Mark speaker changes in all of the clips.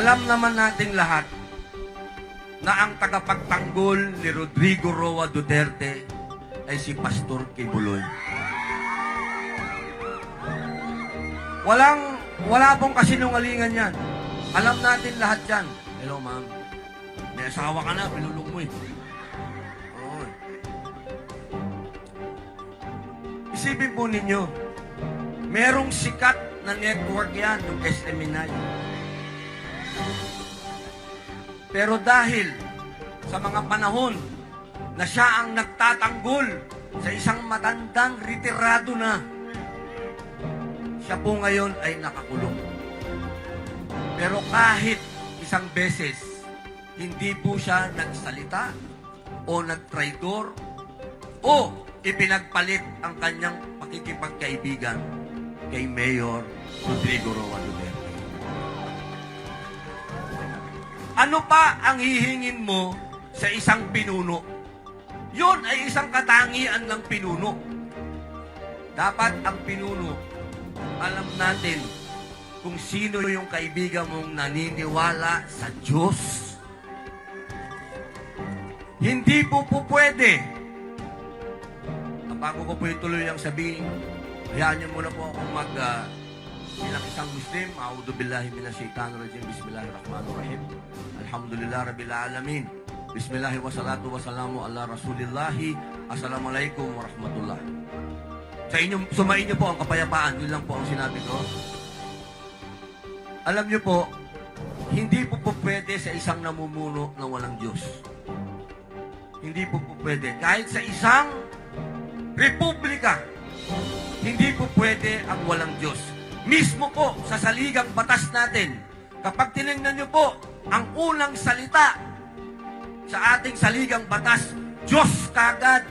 Speaker 1: Alam naman nating lahat na ang tagapagtanggol ni Rodrigo Roa Duterte ay si Pastor Kibuloy. Walang, wala pong kasinungalingan yan. Alam natin lahat yan. Hello, ma'am. May asawa ka na, pinulong mo eh. Oo. Isipin po ninyo, merong sikat na network yan, yung SMNI. Pero dahil sa mga panahon na siya ang nagtatanggol sa isang matandang retirado na, siya po ngayon ay nakakulong. Pero kahit isang beses, hindi po siya nagsalita o nagtraidor o ipinagpalit ang kanyang pakikipagkaibigan kay Mayor Rodrigo Roa Duterte. Ano pa ang hihingin mo sa isang pinuno? Yun ay isang katangian ng pinuno. Dapat ang pinuno, alam natin kung sino yung kaibigan mong naniniwala sa Diyos. Hindi po po pwede. Bago ko po ituloy ang sabihin, hayaan niyo muna po akong mag, ah, bilang isang Muslim, A'udhu billahi minash shaitanir rajim, Bismillahirrahmanirrahim. Alhamdulillah Rabbil Alamin. Bismillahi wa salatu wa salamu ala Rasulillahi. Assalamualaikum warahmatullah. Sa inyo, sumain niyo po ang kapayapaan. Yun lang po ang sinabi ko. Alam niyo po, hindi po po pwede sa isang namumuno na walang Diyos. Hindi po po pwede. Kahit sa isang republika, hindi po pwede ang walang Diyos. Mismo po sa saligang batas natin, kapag tinignan niyo po ang unang salita sa ating saligang batas, Diyos kagad.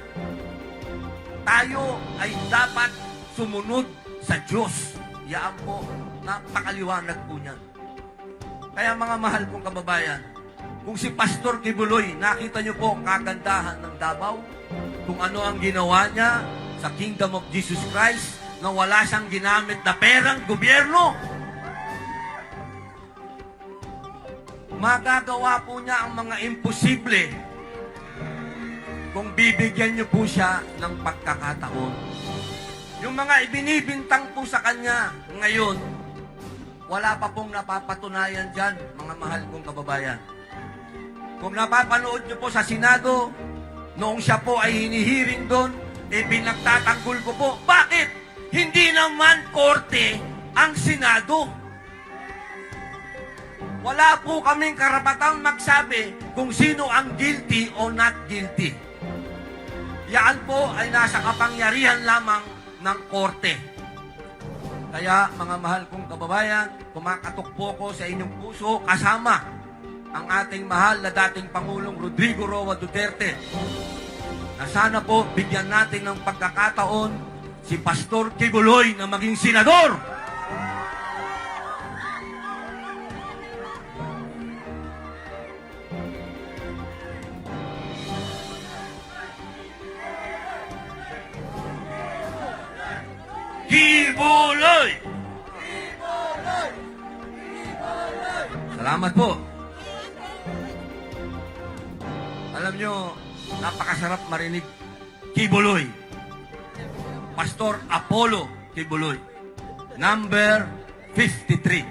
Speaker 1: Tayo ay dapat sumunod sa Diyos. Yaan po, napakaliwanag po niyan. Kaya mga mahal kong kababayan, kung si Pastor Kibuloy, nakita niyo po ang kagandahan ng Davao, kung ano ang ginawa niya sa Kingdom of Jesus Christ, na wala siyang ginamit na perang gobyerno. Magagawa po niya ang mga imposible kung bibigyan niyo po siya ng pagkakataon. Yung mga ibinibintang po sa kanya ngayon, wala pa pong napapatunayan dyan, mga mahal kong kababayan. Kung napapanood niyo po sa Senado, noong siya po ay hinihiring doon, eh pinagtatanggol ko po. Bakit? Hindi naman korte ang Senado. Wala po kaming karapatang magsabi kung sino ang guilty o not guilty. Yan po ay nasa kapangyarihan lamang ng korte. Kaya mga mahal kong kababayan, kumakatok po ko sa inyong puso kasama ang ating mahal na dating Pangulong Rodrigo Roa Duterte na sana po bigyan natin ng pagkakataon si Pastor Kibuloy na maging senador. Kibuloy! Salamat po. Alam nyo, napakasarap marinig. Kibuloy. Pastor Apollo Kibuloy. Number 53.